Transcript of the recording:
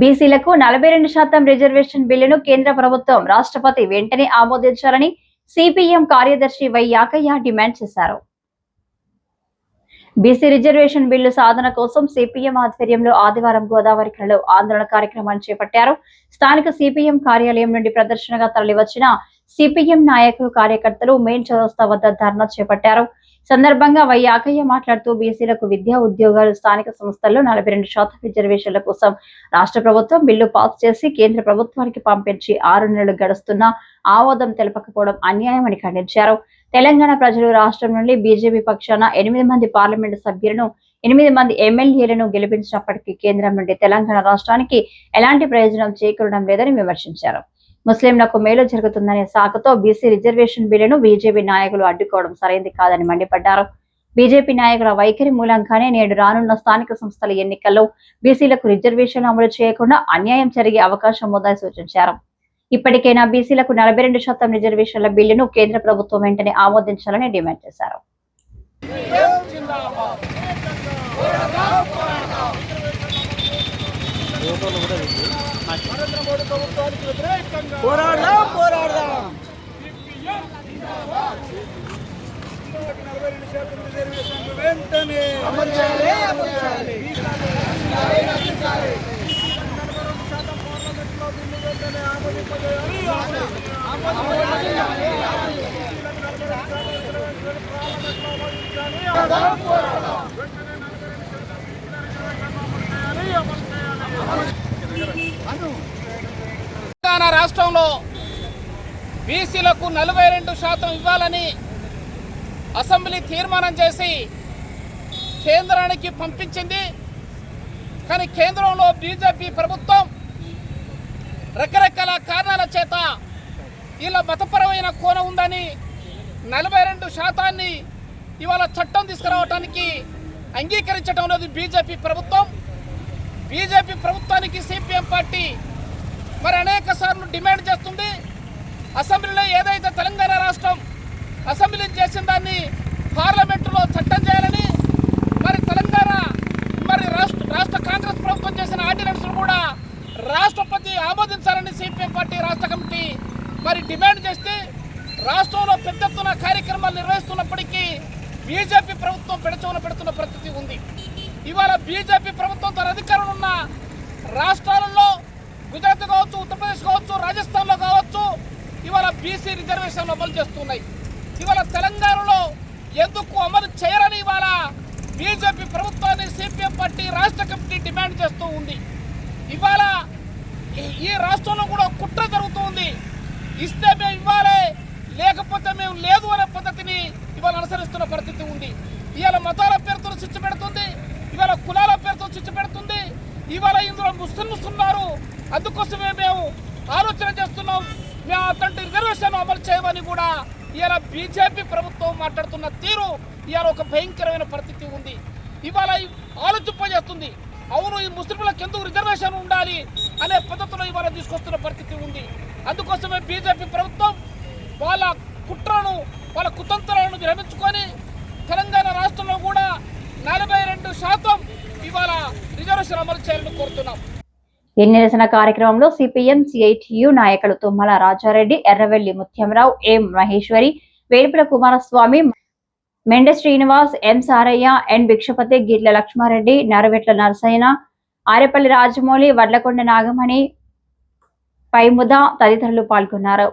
బీసీలకు నలభై రెండు శాతం రిజర్వేషన్ బిల్లును కేంద్ర ప్రభుత్వం రాష్ట్రపతి వెంటనే ఆమోదించాలని సిపిఎం కార్యదర్శి వై యాకయ్య డిమాండ్ చేశారు. బీసీ రిజర్వేషన్ బిల్లు సాధన కోసం సిపిఎం ఆధ్వర్యంలో ఆదివారం గోదావరి కళలో ఆందోళన కార్యక్రమాన్ని చేపట్టారు. స్థానిక సిపిఎం కార్యాలయం నుండి ప్రదర్శనగా తరలివచ్చిన సిపిఎం నాయకులు కార్యకర్తలు మెయిన్ చౌరస్తా వద్ద ధర్నా చేపట్టారు. సందర్భంగా వై యాకయ్య మాట్లాడుతూ బీసీలకు విద్యా ఉద్యోగాలు స్థానిక సంస్థల్లో నలభై రెండు శాతం రిజర్వేషన్ల కోసం రాష్ట్ర ప్రభుత్వం బిల్లు పాస్ చేసి కేంద్ర ప్రభుత్వానికి పంపించి ఆరు నెలలు గడుస్తున్నా ఆమోదం తెలపకపోవడం అన్యాయమని ఖండించారు. తెలంగాణ ప్రజలు రాష్ట్రం నుండి బీజేపీ పక్షాన ఎనిమిది మంది పార్లమెంటు సభ్యులను ఎనిమిది మంది ఎమ్మెల్యేలను గెలిపించినప్పటికీ కేంద్రం నుండి తెలంగాణ రాష్ట్రానికి ఎలాంటి ప్రయోజనం చేకూరడం లేదని విమర్శించారు. ముస్లింలకు మేలు జరుగుతుందనే సాకుతో బీసీ రిజర్వేషన్ బిల్లును బీజేపీ నాయకులు అడ్డుకోవడం సరైంది కాదని మండిపడ్డారు. బీజేపీ నాయకుల వైఖరి మూలంగానే నేడు రానున్న స్థానిక సంస్థల ఎన్నికల్లో బీసీలకు రిజర్వేషన్ అమలు చేయకుండా అన్యాయం జరిగే అవకాశం ఉందని సూచించారు. ఇప్పటికైనా బీసీలకు నలభై రెండు శాతం రిజర్వేషన్ల బిల్లును కేంద్ర ప్రభుత్వం వెంటనే ఆమోదించాలని డిమాండ్ చేశారు. పోరాడదాం పోరాడదాం. వెంటనే అమలు చేయాలి అమలు చేయాలి తెలంగాణ రాష్ట్రంలో బీసీలకు నలభై రెండు శాతం ఇవ్వాలని అసెంబ్లీ తీర్మానం చేసి కేంద్రానికి పంపించింది. కానీ కేంద్రంలో బీజేపీ ప్రభుత్వం రకరకాల కారణాల చేత ఇలా మతపరమైన కోన ఉందని నలభై రెండు శాతాన్ని ఇవాళ చట్టం తీసుకురావడానికి అంగీకరించడం లేదు బీజేపీ ప్రభుత్వం. బీజేపీ ప్రభుత్వానికి సిపిఎం పార్టీ మరి అనేక సార్లు డిమాండ్ చేస్తుంది. అసెంబ్లీలో ఏదైతే తెలంగాణ రాష్ట్రం అసెంబ్లీ చేసిన దాన్ని పార్లమెంటులో చట్టం చేయాలని మరి తెలంగాణ మరి రాష్ట్ర రాష్ట్ర కాంగ్రెస్ ప్రభుత్వం చేసిన ఆర్డినెన్స్ కూడా రాష్ట్రపతి ఆమోదించాలని సిపిఎం పార్టీ రాష్ట్ర కమిటీ మరి డిమాండ్ చేస్తే రాష్ట్రంలో పెద్ద ఎత్తున కార్యక్రమాలు నిర్వహిస్తున్నప్పటికీ బీజేపీ ప్రభుత్వం పెడచవన పెడుతున్న పరిస్థితి ఉంది. ఇవాళ బీజేపీ ప్రభుత్వం తన అధికారంలో ఉన్న రాష్ట్రాలలో గుజరాత్ కావచ్చు ఉత్తరప్రదేశ్ కావచ్చు రాజస్థాన్లో కావచ్చు ఇవాళ బీసీ రిజర్వేషన్లు అమలు చేస్తున్నాయి. ఇవాళ తెలంగాణలో ఎందుకు అమలు చేయరని ఇవాళ బీజేపీ ప్రభుత్వాన్ని సిపిఎం పార్టీ రాష్ట్ర కమిటీ డిమాండ్ చేస్తూ ఉంది. ఇవాళ ఈ- రాష్ట్రంలో కూడా కుట్ర జరుగుతుంది. ఇస్తే మేము ఇవ్వాలి లేకపోతే మేము లేదు అనే పద్ధతిని ఇవాళ అనుసరిస్తున్న పరిస్థితి ఉంది. ఇవాళ మతాల పేరుతో శిక్ష పెడుతుంది ఇవాళ కులాల పేరుతో శిక్ష పెడుతుంది ఇవాళ ఇందులో ముస్లింస్ ఉన్నారు. అందుకోసమే మేము ఆలోచన చేస్తున్నాం. మేము అట్లాంటి రిజర్వేషన్ అమలు చేయమని కూడా ఇవాళ బీజేపీ ప్రభుత్వం మాట్లాడుతున్న తీరు ఇవాళ ఒక భయంకరమైన పరిస్థితి ఉంది. ఇవాళ ఆలోచింపజేస్తుంది. అవును ఈ ముస్లింలకు ఎందుకు రిజర్వేషన్ ఉండాలి అనే పద్ధతిలో ఇవాళ తీసుకొస్తున్న పరిస్థితి ఉంది. అందుకోసమే బీజేపీ ప్రభుత్వం వాళ్ళ కుట్రను వాళ్ళ కుతంత్రాలను విరమించుకొని తెలంగాణ రాష్ట్రంలో కూడా నలభై రెండు శాతం ఇవాళ అమలు చేయాలని కోరుతున్నాం. ఈ నిరసన కార్యక్రమంలో సిపిఎం సిఐటియు నాయకులు తుమ్మల రాజారెడ్డి ఎర్రవెల్లి ముత్యంరావు ఎం మహేశ్వరి వేడుపుల కుమారస్వామి మెండ శ్రీనివాస్ ఎం సారయ్య ఎన్ భిక్షపతి గిట్ల లక్ష్మారెడ్డి నరవెట్ల నరసయ్య ఆరేపల్లి రాజమౌళి వడ్లకొండ నాగమణి పైముద తదితరులు పాల్గొన్నారు.